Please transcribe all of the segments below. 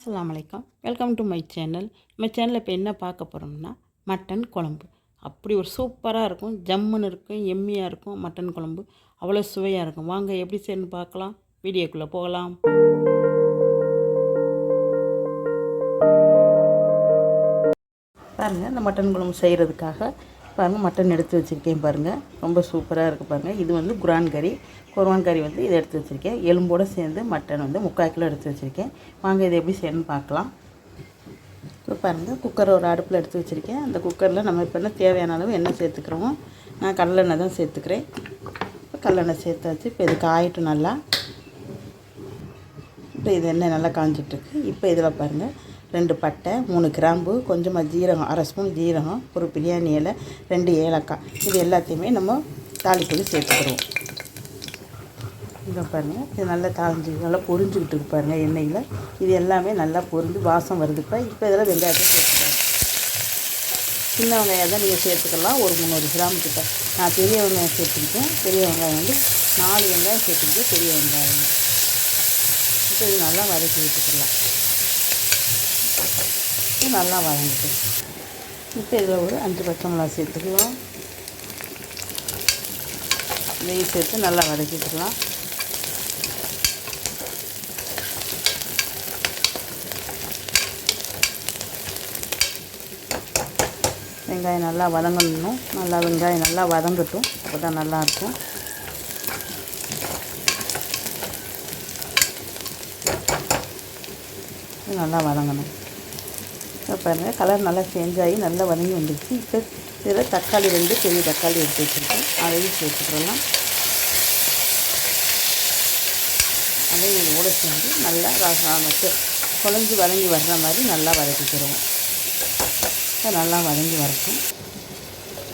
அஸ்லாம் வலைக்கம் welcome to my channel நம்ம சேனலில் இப்போ என்ன பார்க்க போகிறோம்னா மட்டன் குழம்பு. அப்படி ஒரு சூப்பராக இருக்கும். ஜம்முன்னு இருக்கும் எம்மியாக இருக்கும் மட்டன் குழம்பு. அவ்வளோ சுவையாக இருக்கும். வாங்க எப்படி செய்யணும்னு பார்க்கலாம். வீடியோக்குள்ளே போகலாம். பாருங்கள் இந்த மட்டன் குழம்பு செய்கிறதுக்காக பாருங்கள் மட்டன் எடுத்து வச்சுருக்கேன் பாருங்கள் ரொம்ப சூப்பராக இருக்குது பாருங்கள் இது வந்து குரான் கறி. குருவான் கறி வந்து இதை எடுத்து வச்சுருக்கேன். எலும்போடு சேர்ந்து மட்டன் வந்து முக்கால் கிலோ எடுத்து வச்சுருக்கேன். வாங்க இதை எப்படி செய்யணும்னு பார்க்கலாம். இப்போ பாருங்கள் குக்கர் ஒரு அடுப்பில் எடுத்து வச்சுருக்கேன். அந்த குக்கரில் நம்ம இப்போ என்ன தேவையான அளவு எண்ணெய் சேர்த்துக்கிறோமோ நான் கடலெண்ணெய் தான் சேர்த்துக்கிறேன். இப்போ கடலெண்ணெய் சேர்த்தாச்சு. இப்போ இது காயிட்டும் நல்லா இப்போ இது எண்ணெய் நல்லா காஞ்சிட்ருக்கு இப்போ இதில் பாருங்கள் ரெண்டு பட்டை மூணு கிராம்பு கொஞ்சமாக ஜீரகம் அரை ஸ்பூன் ஜீரகம் ஒரு பிரியாணி இலை ரெண்டு ஏலக்காய். இது எல்லாத்தையுமே நம்ம தாளிப்பது சேர்த்துக்கிறோம் இங்கே பாருங்கள் இது நல்லா தாளிஞ்சு நல்லா பொரிஞ்சுக்கிட்டு இருக்கு பாருங்கள் எண்ணெயில். இது எல்லாமே நல்லா பொரிஞ்சு வாசம் வருதுப்பா இப்போ இதெல்லாம் வெங்காயத்தை சேர்த்துக்கலாம். சின்ன வெங்காயம் தான் நீங்கள் சேர்த்துக்கலாம். ஒரு முந்நூறு கிராம் கிட்ட. நான் பெரிய வெங்காயம் சேர்த்துக்கிட்டேன். பெரிய வெங்காயம் வந்து நாலு வெங்காயம் சேர்த்துக்கிட்டு பெரிய வெங்காயம். இப்போ இது நல்லா வதக்கி விட்டுக்கலாம். இது நல்லா வதங்கிட்டு. இப்போ இதில் ஒரு அஞ்சு பச்சை மிளகா சேர்த்துக்கலாம். நெய் சேர்த்து நல்லா வதக்கிக்கலாம். வெங்காயம் நல்லா வதங்கணும். நல்லா வெங்காயம் நல்லா வதங்கட்டும். அப்போ தான் நல்லாயிருக்கும். நல்லா வதங்கணும். பாருங்கள் கலர் நல்லா சேஞ்ச் ஆகி நல்லா வதங்கி வந்துடுச்சு இப்போ இதில் தக்காளி ரெண்டு பெரிய தக்காளி எடுத்து வச்சுருக்கேன். அதையும் சேர்த்துக்கலாம் அதையும் இதோடு சேர்ந்து நல்லா ரசம் குழஞ்சி வதங்கி வர்ற மாதிரி நல்லா வதக்கிக்கிறோம் நல்லா வதங்கி வரட்டும்.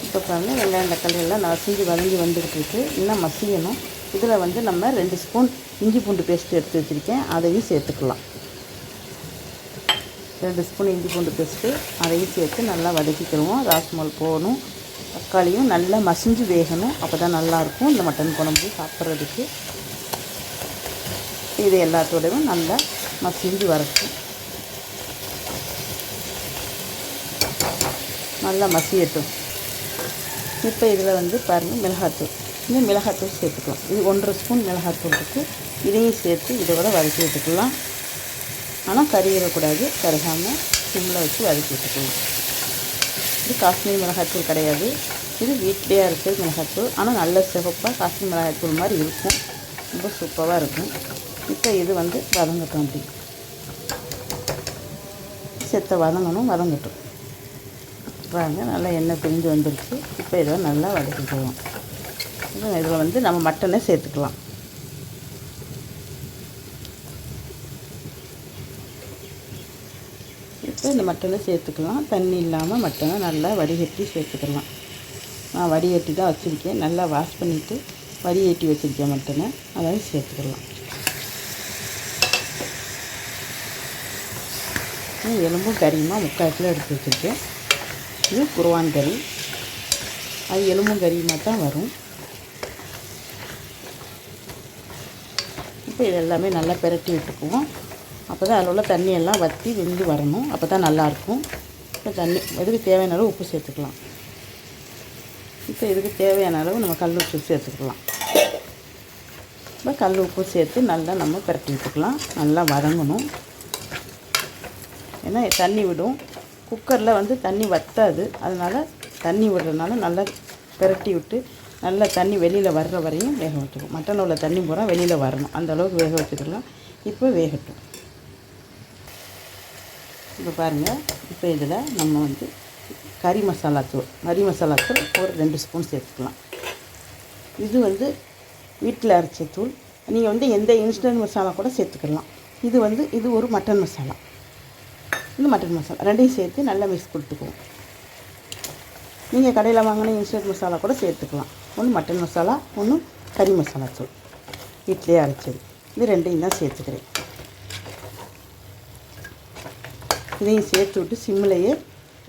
இப்போ பாருங்கள் வெங்காயம் தக்காளி எல்லாம் செஞ்சு வதங்கி வந்துக்கிட்டு இருக்கு. இன்னும் மசியணும். இதில் வந்து நம்ம ரெண்டு ஸ்பூன் இஞ்சி பூண்டு பேஸ்ட் எடுத்து வச்சுருக்கேன். அதையும் சேர்த்துக்கலாம். ரெண்டு ஸ்பூன் இஞ்சி பூண்டு பேஸ்ட்டு அதையும் சேர்த்து நல்லா வதக்கிக்கிடுவோம். ராஸ்மல் போகணும். தக்காளியும் நல்லா மசிஞ்சு வேகணும். அப்போ தான் நல்லாயிருக்கும். இந்த மட்டன் குழம்பு சாப்பிட்றதுக்கு. இது எல்லாத்தோடையும் நல்லா மசிஞ்சு வரட்டும் நல்லா மசியட்டும். இப்போ இதில் வந்து பாருங்கள் மிளகாத்தூள். இந்த மிளகாத்தூள் சேர்த்துக்கலாம். இது ஒன்றரை ஸ்பூன் மிளகாத்தூள் இருக்குது இதையும் சேர்த்து இதோட வதக்கி விட்டுக்கலாம். ஆனால் கறியிடக்கூடாது கருகாமல் சிம்மில் வச்சு வதக்கி விட்டுக்கலாம் இது காஷ்மீர் மிளகாத்தூள் கிடையாது. இது வீட்லேயே இருக்கிற மிளகாய்த்தூள். ஆனால் நல்ல சிவப்பாக காஷ்மீர் மிளகாய்த்தூள் மாதிரி இருக்கும். ரொம்ப சூப்பராக இருக்கும். இப்போ இது வந்து வதங்கட்டும் அப்படி. செத்த வதங்கணும் வதங்கட்டும். பாருங்க நல்லா எண்ணெய் பிரிஞ்சு வந்துருச்சு. இப்போ இதை நல்லா வதக்கிக்குவோம் இதில் வந்து நம்ம மட்டனை சேர்த்துக்கலாம். இப்போ இந்த மட்டனை சேர்த்துக்கலாம். தண்ணி இல்லாமல் மட்டனை நல்லா வடிகட்டி சேர்த்துக்கலாம். நான் வடிகட்டி தான் வச்சுருக்கேன். நல்லா வாஷ் பண்ணிவிட்டு வடிகட்டி வச்சுருக்கேன் மட்டனை அதையும் சேர்த்துக்கலாம். எலும்பும் கறியுமா முக்கால் கிலோ எடுத்து வச்சுருக்கேன். இது குருவான் கறி. அது எலும்பும் கறியுமா தான் வரும். இப்போ இது எல்லாமே நல்லா பெரட்டி விட்டுக்குவோம். அப்போ தான் அதில் உள்ள தண்ணியெல்லாம் வற்றி வெந்து வரணும். அப்போ தான் நல்லாயிருக்கும். இப்போ தண்ணி இதுக்கு தேவையான அளவு உப்பு சேர்த்துக்கலாம். இப்போ இதுக்கு தேவையான அளவு நம்ம கல் உப்பு சேர்த்துக்கலாம். இப்போ கல் உப்பு சேர்த்து நல்லா நம்ம பெரட்டி விட்டுக்கலாம் நல்லா வதங்கணும். ஏன்னா தண்ணி விடும். குக்கரில் வந்து தண்ணி வற்றாது அதனால் தண்ணி விடுறதுனால நல்லா பிரட்டி விட்டு நல்லா தண்ணி வெளியில் வர்ற வரையும் வேக வச்சுக்கணும். மட்டன் உள்ள தண்ணி பூரா வெளியில் வரணும். அந்த அளவுக்கு வேக வச்சுக்கலாம். இப்போ வேகட்டும். இப்போ பாருங்கள் இப்போ இதில் நம்ம வந்து கறி மசாலா தூள் கறி மசாலா தூள் ஒரு ரெண்டு ஸ்பூன் சேர்த்துக்கலாம். இது வந்து வீட்டில் அரைச்ச தூள். நீங்கள் வந்து எந்த இன்ஸ்டன்ட் மசாலா கூட சேர்த்துக்கலாம். இது வந்து இது ஒரு மட்டன் மசாலா. இது மட்டன் மசாலா ரெண்டையும் சேர்த்து நல்லா மிக்ஸ் கொடுத்துக்குவோம். நீங்கள் கடையில் வாங்கின இன்ஸ்டன்ட் மசாலா கூட சேர்த்துக்கலாம். ஒன்று மட்டன் மசாலா ஒன்று கறி மசாலா தூள். வீட்டிலே அரைச்சது. இது ரெண்டையும் தான் சேர்த்துக்கிறேன். இதையும் சேர்த்து விட்டு சிம்மிலேயே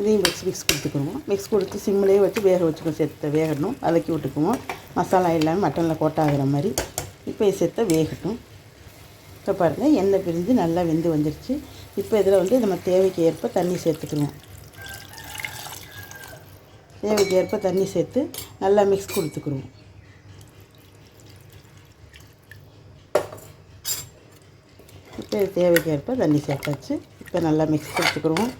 இதையும் மிக்ஸ் மிக்ஸ் கொடுத்துக்குவோம் மிக்ஸ் கொடுத்து சிம்மிலேயே வச்சு வேக வச்சுக்கோ சேர்த்து வேகணும் வதக்கி விட்டுக்குவோம் மசாலா இல்லாமல் மட்டனில் கோட்டாகிற மாதிரி. இப்போ சேர்த்த வேகட்டும். இப்போ பாருங்கள் எண்ணெய் பிரிஞ்சு நல்லா வெந்து வந்துருச்சு. இப்போ இதில் வந்து நம்ம தேவைக்கு ஏற்ப தண்ணி சேர்த்துக்குவோம் தேவைக்கு ஏற்ப தண்ணி சேர்த்து நல்லா மிக்ஸ் கொடுத்துக்குருவோம் சேர்த்து தேவைக்கேற்ப தண்ணி சேர்த்தாச்சு. இப்போ நல்லா மிக்ஸ் கொடுத்துக்குருவோம்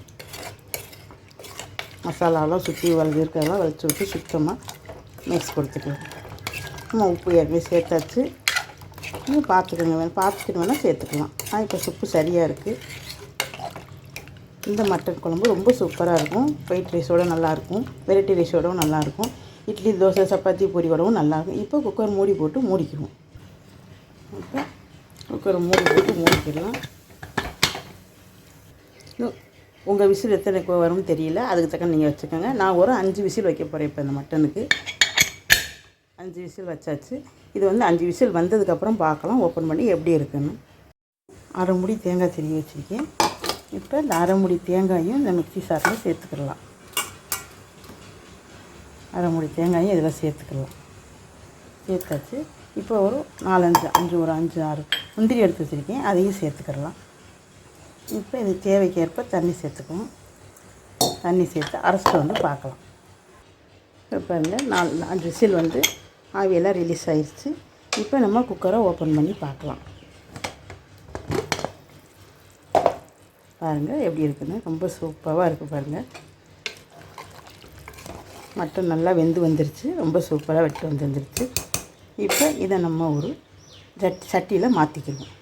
மசாலாலாம் சுற்றி வளர்ந்து இருக்கிறதெல்லாம் வலிச்சு விட்டு சுத்தமாக மிக்ஸ் கொடுத்துக்குவோம் நம்ம உப்பு ஏற்கனவே சேர்த்தாச்சு. இன்னும் பார்த்துக்கோங்க. வேணும் பார்த்துக்கிட்டு வேணால் சேர்த்துக்கலாம். ஆனால் இப்போ சுப்பு சரியாக இருக்குது இந்த மட்டன் குழம்பு ரொம்ப சூப்பராக இருக்கும். ஒயிட் ரைஸோட நல்லாயிருக்கும் வெரைட்டி ரைஸோடவும் நல்லாயிருக்கும் இட்லி தோசை சப்பாத்தி பொரியோடவும் நல்லாயிருக்கும் இப்போ குக்கர் மூடி போட்டு மூடிக்குவோம். குக்கரை மூடி போட்டு மூடிக்கிடலாம் உங்கள் விசில் எத்தனை வரும்னு தெரியல. அதுக்கு தக்க நீங்கள் வச்சுக்கோங்க. நான் ஒரு அஞ்சு விசில் வைக்க போகிறேன் இப்போ இந்த மட்டனுக்கு. அஞ்சு விசில் வச்சாச்சு. இது வந்து அஞ்சு விசில் வந்ததுக்கப்புறம் பார்க்கலாம் ஓப்பன் பண்ணி எப்படி இருக்குன்னு. அரை முடி தேங்காய் திருவி வச்சுருக்கேன். இப்போ இந்த அரை முடி தேங்காயும் இந்த மிக்சி சாரில் சேர்த்துக்கிடலாம் அரை முடி தேங்காயும் இதில் சேர்த்துக்கலாம். சேர்த்தாச்சு. இப்போ ஒரு நாலஞ்சு அஞ்சு ஒரு அஞ்சு ஆறு. முந்திரி எடுத்து வச்சுருக்கேன். அதையும் சேர்த்துக்கிடலாம் இப்போ இது தேவைக்கேற்ப தண்ணி சேர்த்துக்குவோம் தண்ணி சேர்த்து அரைச்சிட்டு வந்து பார்க்கலாம். இப்போ பாருங்க நாலு அஞ்சு விசில் வந்து ஆவியெல்லாம் ரிலீஸ் ஆயிடுச்சு இப்போ நம்ம குக்கரை ஓப்பன் பண்ணி பார்க்கலாம். பாருங்கள் எப்படி இருக்குன்னு. ரொம்ப சூப்பராக இருக்குது பாருங்கள் மட்டன் நல்லா வெந்து வந்துருச்சு. ரொம்ப சூப்பராக வெட்டு வந்து வந்துருச்சு. இப்போ இதை நம்ம ஒரு ஜட் சட்டியில் மாற்றிக்கணும்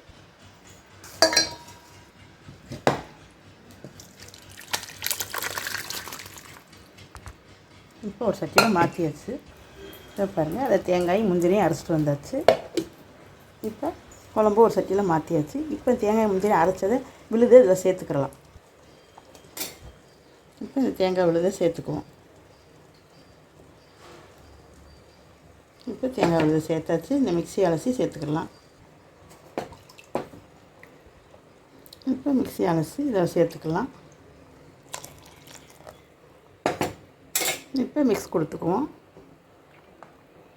இப்போ ஒரு சட்டியில் மாற்றியாச்சு இப்போ பாருங்கள் அதை தேங்காய் முந்திரியும் அரைச்சிட்டு வந்தாச்சு. இப்போ குழம்பு ஒரு சட்டியில் மாற்றியாச்சு இப்போ தேங்காய் முந்திரி அரைச்சதை விழுது இதில் சேர்த்துக்கிறலாம். இப்போ இந்த தேங்காய் விழுதை சேர்த்துக்குவோம் இப்போ தேங்காய் விழுதை சேர்த்தாச்சு. இந்த மிக்ஸி அலசி சேர்த்துக்கலாம். இப்போ மிக்ஸி அலசி இதை சேர்த்துக்கலாம். இப்போ மிக்ஸ் கொடுத்துக்குவோம்.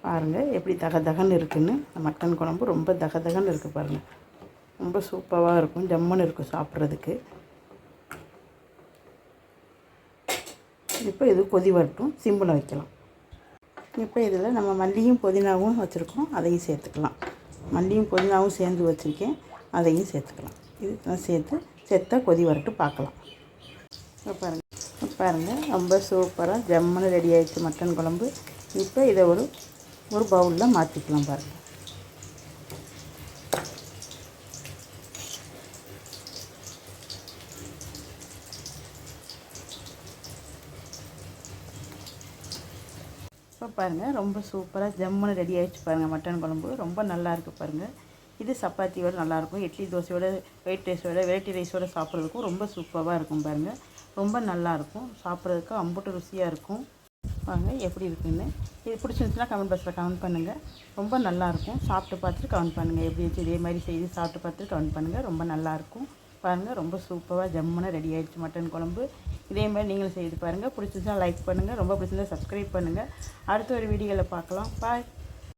பாருங்கள் எப்படி தக தகன்னு இருக்குதுன்னு இந்த மட்டன் குழம்பு ரொம்ப தக தகன்னு இருக்குது பாருங்கள் ரொம்ப சூப்பராக இருக்கும். ஜம்முன்னு இருக்கும் சாப்பிட்றதுக்கு. இப்போ இது கொதி வரட்டும். சிம்பிளை வைக்கலாம். இப்போ இதில் நம்ம மல்லியும் புதினாவும் வச்சுருக்கோம். அதையும் சேர்த்துக்கலாம். மல்லியும் புதினாவும் சேர்ந்து வச்சுருக்கேன். அதையும் சேர்த்துக்கலாம். இதெல்லாம் சேர்த்து சேர்த்தா கொதி வரட்டு பார்க்கலாம். இப்போ பாருங்கள் இப்போ பாருங்கள் ரொம்ப சூப்பராக ஜம்முன்னு ரெடி ஆகிடுச்சு மட்டன் குழம்பு. இப்போ இதை ஒரு ஒரு பவுலில் மாற்றிக்கலாம் பாருங்கள் இப்போ பாருங்கள் ரொம்ப சூப்பராக ஜம்முன்னு ரெடி ஆகிடுச்சு பாருங்கள் மட்டன் குழம்பு ரொம்ப நல்லாயிருக்கு பாருங்கள் இது சப்பாத்தியோட நல்லாயிருக்கும் இட்லி தோசையோட ஒயிட் ரைஸோட வெரைட்டி ரைஸோட சாப்பிட்றதுக்கும் ரொம்ப சூப்பராக இருக்கும் பாருங்கள் ரொம்ப நல்லாயிருக்கும் சாப்பிட்றதுக்கு அம்புட்டு ருசியாக இருக்கும். பாருங்க எப்படி இருக்குன்னு. இது பிடிச்சிருந்துச்சுன்னா கமெண்ட் பாக்ஸில் கமெண்ட் பண்ணுங்கள் ரொம்ப நல்லாயிருக்கும் சாப்பிட்டு பார்த்துட்டு கமெண்ட் பண்ணுங்கள் எப்படி இருந்துச்சு? இதே மாதிரி செய்து சாப்பிட்டு பார்த்துட்டு கமெண்ட் பண்ணுங்கள் ரொம்ப நல்லாயிருக்கும் பாருங்கள் ரொம்ப சூப்பராக ஜம்முன்னு ரெடி ஆகிடுச்சு மட்டன் குழம்பு. இதே மாதிரி நீங்களும் செய்து பாருங்கள் பிடிச்சிருந்தா லைக் பண்ணுங்கள் ரொம்ப பிடிச்சிருந்தா சப்ஸ்கிரைப் பண்ணுங்கள் அடுத்த ஒரு வீடியோவில் பார்க்கலாம். பாய்